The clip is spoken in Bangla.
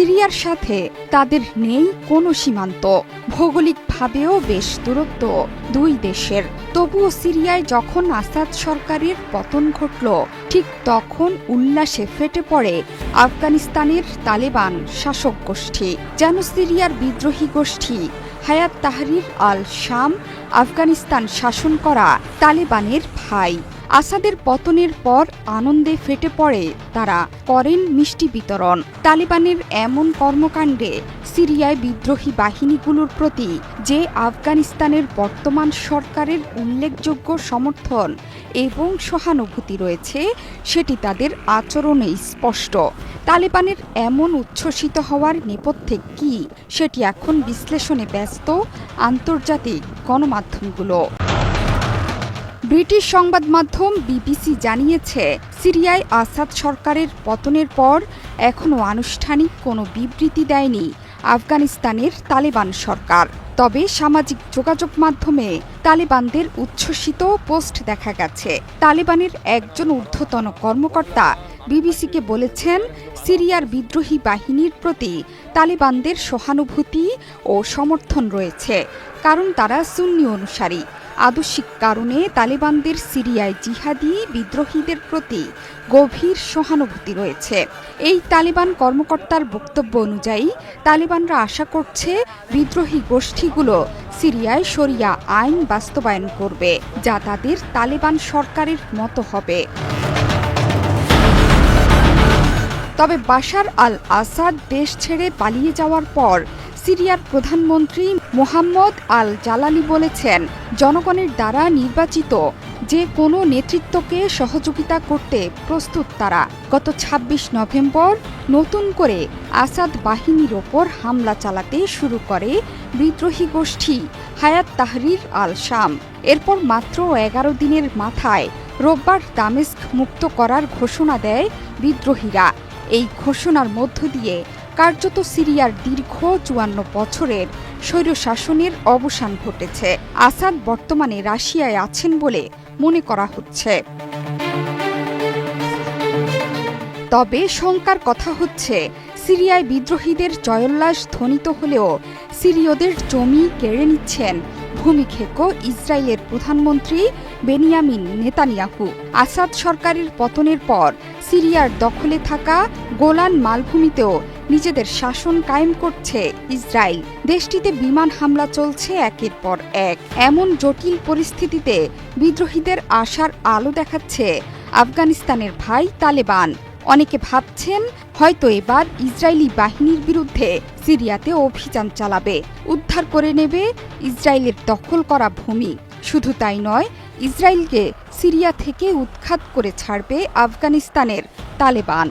সিরিয়ার সাথে তাদের নেই কোনো সীমান্ত। ভৌগোলিকভাবেও বেশ দূরত্ব দুই দেশের। তবুও সিরিয়ায় যখন আসাদ সরকারের পতন ঘটল, ঠিক তখন উল্লাসে ফেটে পড়ে আফগানিস্তানের তালেবান শাসক গোষ্ঠী। যেন সিরিয়ার বিদ্রোহী গোষ্ঠী হায়াত তাহরির আল শাম আফগানিস্তান শাসন করা তালেবানের ভাই। আসাদের পতনের পর আনন্দে ফেটে পড়ে তারা, করেন মিষ্টি বিতরণ। তালিবানের এমন কর্মকাণ্ডে সিরিয়ায় বিদ্রোহী বাহিনীগুলোর প্রতি যে আফগানিস্তানের বর্তমান সরকারের উল্লেখযোগ্য সমর্থন এবং সহানুভূতি রয়েছে, সেটি তাদের আচরণে স্পষ্ট। তালেবানের এমন উচ্ছ্বসিত হওয়ার নেপথ্যে কি, সেটি এখন বিশ্লেষণে ব্যস্ত আন্তর্জাতিক গণমাধ্যমগুলো। ব্রিটিশ সংবাদ মাধ্যম বিবিসি জানিয়েছে, সিরিয়ায় আসাদ সরকারের পতনের পর এখনও আনুষ্ঠানিক কোনো বিবৃতি দেয়নি আফগানিস্তানের তালেবান সরকার। তবে সামাজিক যোগাযোগ মাধ্যমে তালেবানদের উচ্ছ্বসিত পোস্ট দেখা গেছে। তালেবানের একজন ঊর্ধ্বতন কর্মকর্তা বিবিসিকে বলেছেন, সিরিয়ার বিদ্রোহী বাহিনীর প্রতি তালেবানদের সহানুভূতি ও সমর্থন রয়েছে, কারণ তারা সুন্নি অনুসারী। আদর্শিক কারণে তালেবানদের সিরিয়ায় জিহাদি বিদ্রোহীদের প্রতি গভীর সহানুভূতি রয়েছে। এই তালেবান কর্মকর্তার বক্তব্য অনুযায়ী, তালেবানরা আশা করছে বিদ্রোহী গোষ্ঠীগুলো সিরিয়ায় সরিয়া আইন বাস্তবায়ন করবে, যা তাদের তালেবান সরকারের মতো হবে। তবে বাশার আল আসাদ দেশ ছেড়ে পালিয়ে যাওয়ার পর সিরিয়ার প্রধানমন্ত্রী মোহাম্মদ আল জালালি বলেছেন, জনগণের দ্বারা নির্বাচিত যে কোনো নেতৃত্বকে সহযোগিতা করতে প্রস্তুত তারা। গত ২৬ নভেম্বর নতুন করে আসাদ বাহিনীর ওপর হামলা চালাতে শুরু করে বিদ্রোহী গোষ্ঠী হায়াত তাহরির আল শাম এরপর মাত্র এগারো দিনের মাথায় রোববার দামেস্ক মুক্ত করার ঘোষণা দেয় বিদ্রোহীরা। এই ঘোষণার মধ্য দিয়ে কার্যত সিরিয়ার দীর্ঘ চুয়ান্ন বছরের স্বৈরশাসনের অবসান ঘটেছে। আসাদ বর্তমানে রাশিয়ায় আছেন বলে মনে করা হচ্ছে। তবে শঙ্কার কথা হচ্ছে, সিরিয়ায় বিদ্রোহীদের জয়োল্লাস ধ্বনিত হলেও সিরিয়দের জমি কেড়ে নিচ্ছেন ভূমিক্ষেক ইসরায়েলের প্রধানমন্ত্রী বেনিয়ামিন নেতানিয়াহু। আসাদ সরকারের পতনের পর সিরিয়ার দখলে থাকা গোলান মালভূমিতেও নিজেদের শাসন কায়েম করছে ইসরায়েল। দেশটিতে বিমান হামলা চলছে একের পর এক। এমন জটিল পরিস্থিতিতে বিদ্রোহীদের আশার আলো দেখাচ্ছে আফগানিস্তানের ভাই তালেবান। অনেকে ভাবছেন হয়তো এবার ইসরায়েলি বাহিনীর বিরুদ্ধে সিরিয়াতে অভিযান চালাবে। উদ্ধার করে নেবে ইসরায়েলের দখল করা ভূমি। শুধু তাই নয়, ইসরায়েলকে সিরিয়া থেকে উৎখাত করে ছাড়বে আফগানিস্তানের তালেবান।